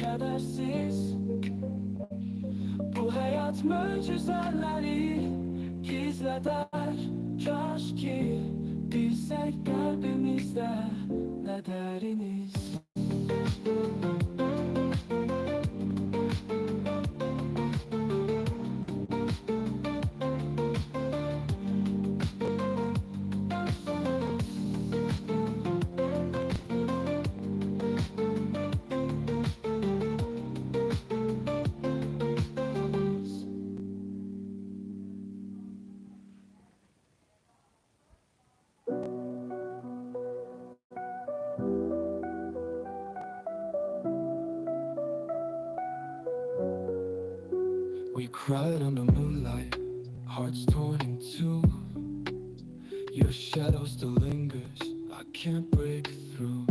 kedersiz. Bu hayat mucizeleri gizleder. Kaş ki bilsek kalbimizde ne deriniz We cried under moonlight, hearts torn in two. Your shadow still lingers, I can't break through.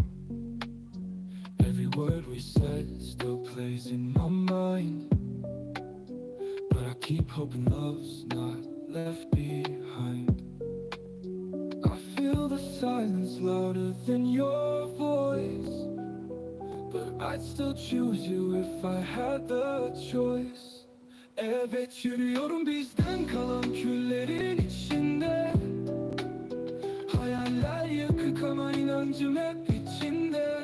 Every word we said still plays in my mind. But I keep hoping love's not left behind. I feel the silence louder than your voice. But I'd still choose you if I had the choice. Evet yürüyorum bizden kalan küllerin içinde. Hayaller yıkık ama inancım hep içinde.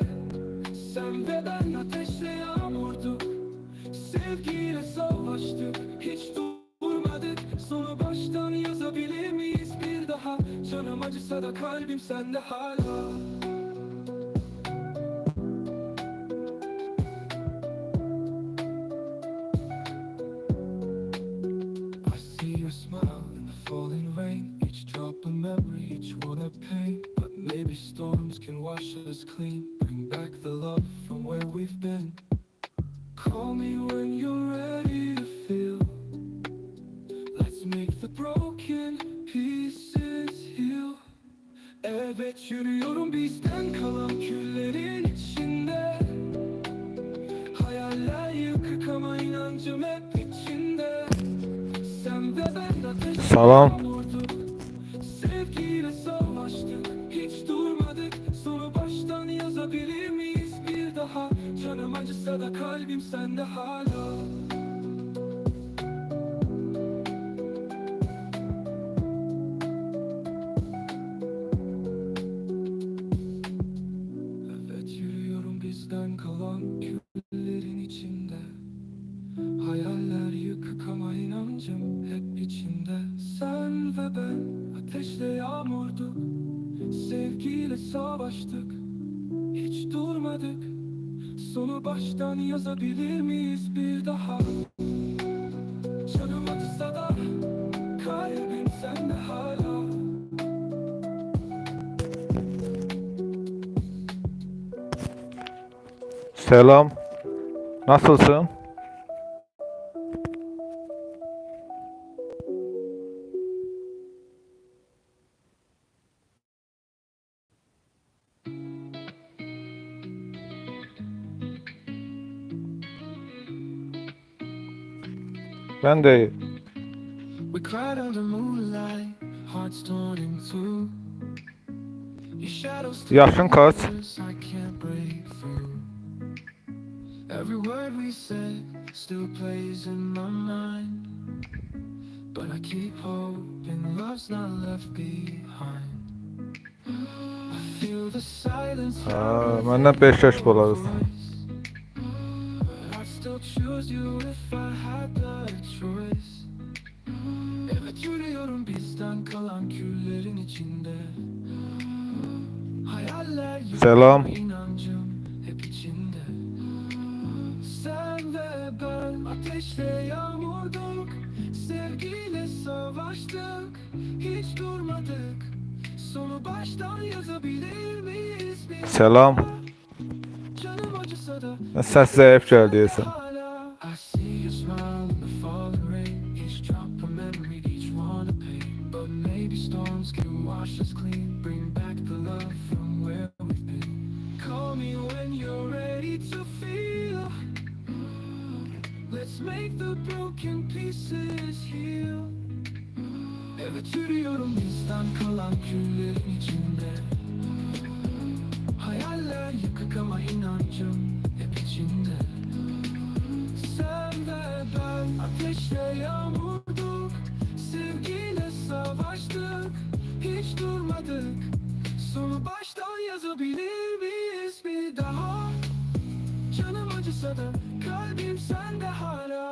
Sen ve ben ateşle yağmurduk. Sevgiyle savaştık. Hiç durmadık. Sonu baştan yazabilir miyiz bir daha? Canım acısa da kalbim sende hala Drop a memory, each one a pain. But maybe storms can wash us clean. Bring back the love from where we've been. Call me when you're ready to feel. Let's make the broken pieces heal. Evet yürüyorum bizden kalan küllerin içinde. Hayaller yıkık ama inancım hep içinde. Sen ve ben ateşle Salam. Sende hala. Evet yürüyorum bizden kalan küllerin içinde. Hayaller yıkık ama inancım hep içinde. Sen ve ben ateşle yağmurduk Sevgiyle savaştık. Hiç durmadık Sonu baştan yazabilir miyiz bir daha Canım acısa da Kalbim sende hala Selam. Nasılsın? Ben de We cried under moonlight Hearts torn in two. Your shadows Yaşın kaç? lingers, I can't break through. Every word we said still plays in my mind. But I keep hoping love's not left behind. I feel the silence Ha, məndən 5 yaş bolarız. But I'd still choose you if I had the yürüyorum bizden kalan küllerin içinde. Hayaller yıkık Selam. ama inancım hep içinde. Sen ve ben ateşle yağmurduk Sevgiyle savaştık Hiç durmadık. Sonu baştan yazabilir miyiz bir Selam. Acısa da Səs zəif wash us clean. Bring back the love from where we've been. Call me when you're ready to feel. Let's make the broken pieces heal. Kalbim sende hala